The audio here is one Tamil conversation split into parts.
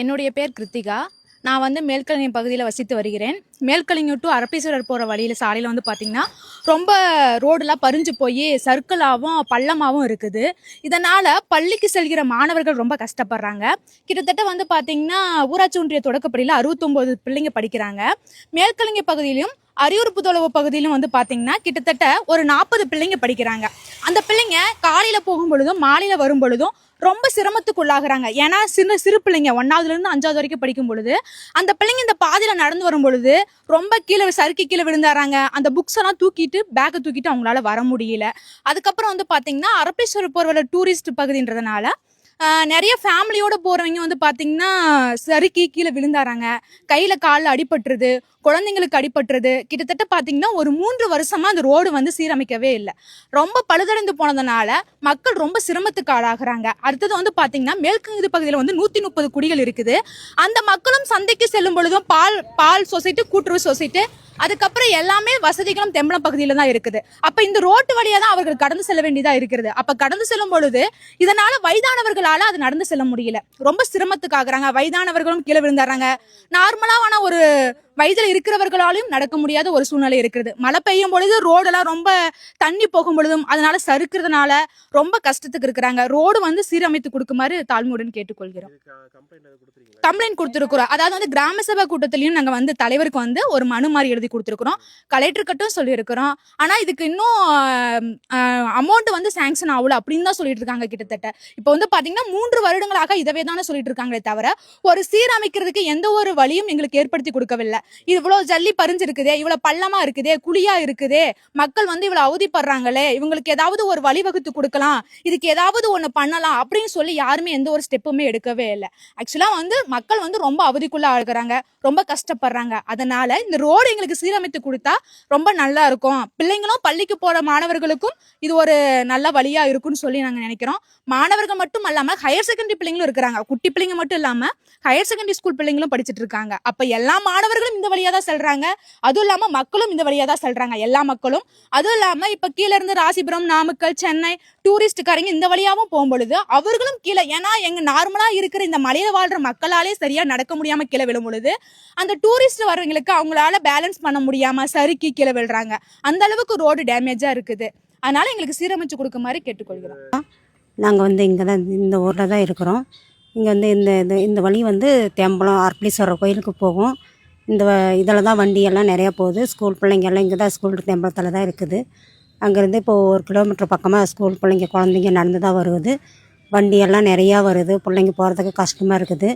என்னுடைய பேர் கிருத்திகா. நான் வந்து மேல்கலிங்க பகுதியில் வசித்து வருகிறேன். மேல்கலிங்கம் டு அரப்பீஸ்வரர் போகிற வழியில் சாலையில் வந்து பார்த்திங்கன்னா ரொம்ப ரோடெலாம் பறிஞ்சு போய் சர்க்கிளாகவும் பள்ளமாகவும் இருக்குது. இதனால் பள்ளிக்கு செல்கிற மாணவர்கள் ரொம்ப கஷ்டப்படுறாங்க. கிட்டத்தட்ட வந்து பார்த்திங்கன்னா ஊராட்சி ஒன்றிய தொடக்கப்படியில் அறுபத்தொம்போது பிள்ளைங்க படிக்கிறாங்க. மேல்கலிங்க பகுதியிலும் அரியூர் புதளவு பகுதியிலும் வந்து பார்த்திங்கன்னா கிட்டத்தட்ட ஒரு நாற்பது பிள்ளைங்க படிக்கிறாங்க. அந்த பிள்ளைங்க காலையில் போகும் பொழுதும் மாலையில் வரும் பொழுதும் ரொம்ப சிரமத்துக்குள்ளாகிறாங்க. ஏன்னா சின்ன சிறு பிள்ளைங்க ஒன்றாவதுலேருந்து அஞ்சாவது வரைக்கும் படிக்கும் பொழுது அந்த பிள்ளைங்க இந்த பாதையில் நடந்து வரும் பொழுது ரொம்ப கீழே சறுக்கி கீழே விழுந்தாராங்க அந்த புக்ஸ் எல்லாம் தூக்கிட்டு பேக்கை தூக்கிட்டு அவங்களால வர முடியல. அதுக்கப்புறம் வந்து பார்த்தீங்கன்னா அரப்பேஸ்வரர் போகிற டூரிஸ்ட் பகுதின்றதுனால நிறைய ஃபேமிலியோடு போகிறவங்க வந்து பார்த்தீங்கன்னா சறுக்கி கீழே விழுந்தாராங்க. கையில் காலில் அடிபட்டுருது குழந்தைங்களுக்கு அடிபட்டுறது கிட்டத்தட்ட பார்த்தீங்கன்னா ஒரு மூன்று வருஷமாக அந்த ரோடு வந்து சீரமைக்கவே இல்லை. ரொம்ப பழுதடைந்து போனதுனால மக்கள் ரொம்ப சிரமத்துக்கு ஆளாகிறாங்க. அடுத்தது வந்து பார்த்தீங்கன்னா மேற்குங்கு பகுதியில் வந்து நூற்றி முப்பது குடிகள் இருக்குது. அந்த மக்களும் சந்தைக்கு செல்லும் பொழுதும் பால் பால் சொசைட்டி கூட்டுறவு சொசைட்டி அதுக்கப்புறம் எல்லாமே வசதிகளும் தெம்பலம் பகுதியில தான் இருக்குது. அப்ப இந்த ரோட்டு வழியா தான் அவர்கள் கடந்து செல்ல வேண்டியதா இருக்கிறது. அப்ப கடந்து செல்லும் பொழுது இதனால வயதானவர்களால அது நடந்து செல்ல முடியல. ரொம்ப சிரமத்துக்கு ஆகுறாங்க வயதானவர்களும் கீழே விழுந்துடுறாங்க. நார்மலான ஒரு வயதில் இருக்கிறவர்களாலும் நடக்க முடியாத ஒரு சூழ்நிலை இருக்கிறது. மழை பெய்யும் பொழுது ரோடெல்லாம் ரொம்ப தண்ணி போகும் பொழுதும் அதனால சறுக்கிறதுனால ரொம்ப கஷ்டத்துக்கு இருக்கிறாங்க. ரோடு வந்து சீரமைத்து கொடுக்குமாறு தாழ்மையுடன் கேட்டுக்கொள்கிறோம். கம்ப்ளைண்ட் கொடுத்துருக்குறோம். அதாவது வந்து கிராம சபை கூட்டத்திலையும் நாங்கள் வந்து தலைவருக்கு வந்து ஒரு மனு மாதிரி எழுதி கொடுத்துருக்குறோம். கலெக்டர்கிட்டும் சொல்லியிருக்கிறோம். ஆனால் இதுக்கு இன்னும் அமௌண்ட் வந்து சேங்ஷன் ஆகல அப்படின்னு தான் சொல்லிட்டு இருக்காங்க கிட்டத்தட்ட. இப்போ வந்து பார்த்தீங்கன்னா மூன்று வருடங்களாக இதவே தானே சொல்லிட்டு இருக்காங்களே தவிர ஒரு சீரமைக்கிறதுக்கு எந்த ஒரு வழியும் எங்களுக்கு ஏற்படுத்தி கொடுக்கவில்லை. இவ்வளோ ஜல்லி பறிஞ்சிருக்குதே இவ்வளோ பள்ளமா இருக்குதே குழியா இருக்குதே மக்கள் வந்து இவ்வளோ அவதிப்படுறாங்களே இவங்களுக்கு ஏதாவது ஒரு வழிவகுத்து கொடுக்கலாம் இதுக்கு ஏதாவது ஒன்று பண்ணலாம் அப்படின்னு சொல்லி யாருமே எந்த ஒரு ஸ்டெப்புமே எடுக்கவே இல்லை. ஆக்சுவலாக வந்து மக்கள் வந்து ரொம்ப அவதிக்குள்ள ஆகுறாங்க ரொம்ப கஷ்டப்படுறாங்க. அதனால இந்த ரோடு எங்களுக்கு சீரமைத்து கொடுத்தா ரொம்ப நல்லா இருக்கும். பிள்ளைங்களும் பள்ளிக்கு போற மாணவர்களுக்கும் இது ஒரு நல்ல வழியா இருக்கும்னு சொல்லி நாங்க நினைக்கிறோம். மாணவர்கள் மட்டும் இல்லாம ஹையர் செகண்டரி பிள்ளைங்களும் இருக்கிறாங்க. குட்டி பிள்ளைங்க மட்டும் இல்லாம ஹையர் செகண்டரி ஸ்கூல் பிள்ளைங்களும் படிச்சிட்டு இருக்காங்க. அப்ப எல்லா மாணவர்களும் இந்த வழியா தான் செல்றாங்க. அதுவும் இல்லாம மக்களும் இந்த வழியா தான் செல்றாங்க எல்லா மக்களும். அதுவும் இல்லாம இப்ப கீழே இருந்து ராசிபுரம் நாமக்கல் சென்னை டூரிஸ்ட்டுக்காரங்க இந்த வழியாவும் போகும்பொழுது அவர்களும் கீழே ஏன்னா எங்க நார்மலா இருக்கிற இந்த மலையில வாழ்ற மக்களாலே சரியா நடக்க முடியாம கீழே விழும் பொழுது அந்த டூரிஸ்ட் வரவங்களுக்கு அவங்களால பேலன்ஸ் பண்ண முடியாம சறுக்கி கீழே விழுறாங்க. அந்த அளவுக்கு ரோடு டேமேஜா இருக்குது. அதனால எங்களுக்கு சீரமைச்சு கொடுக்குமாறு கேட்டுக்கொள்கிறோம். நாங்கள் வந்து இங்கே தான் இந்த ஊரில் தான் இருக்கிறோம். இங்கே வந்து இந்த இந்த இந்த வழி வந்து தெம்பலம் அர்ப்பளீஸ்வரர் கோயிலுக்கு போகும். இந்த இதில் தான் வண்டியெல்லாம் நிறையா போகுது. ஸ்கூல் பிள்ளைங்க எல்லாம் இங்கே தான் ஸ்கூல் தெம்பலத்தில் தான் இருக்குது. அங்கேருந்து இப்போ ஒரு கிலோமீட்டர் பக்கமாக ஸ்கூல் பிள்ளைங்க குழந்தைங்க நடந்து தான் வருது. வண்டியெல்லாம் நிறையா வருது. பிள்ளைங்க போகிறதுக்கு கஷ்டமாக இருக்குது.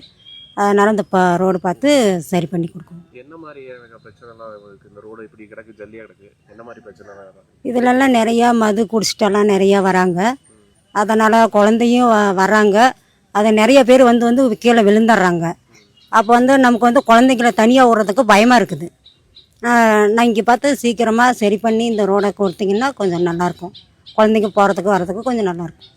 அதனால் இந்த ப ரோடு பார்த்து சரி பண்ணி கொடுக்கணும். என்ன மாதிரி பிரச்சனைலாம் இருக்கு இந்த ரோடு இப்படி கிடக்கு ஜல்லியா கிடக்கு. என்ன மாதிரி பிரச்சனை இதிலெல்லாம் நிறையா மது குடிச்சிட்டெல்லாம் நிறையா வராங்க. அதனால் குழந்தையும் வ- வர்றாங்க அது நிறைய பேர் வந்து வந்து கீழே விழுந்துடுறாங்க. அப்போ வந்து நமக்கு வந்து குழந்தைங்கள தனியாக விடுறதுக்கு பயமாக இருக்குது. நான் இங்கே பார்த்து சீக்கிரமாக சரி பண்ணி இந்த ரோடை கொடுத்தீங்கன்னா கொஞ்சம் நல்லாயிருக்கும் குழந்தைங்க போகிறதுக்கு வர்றதுக்கு கொஞ்சம் நல்லாயிருக்கும்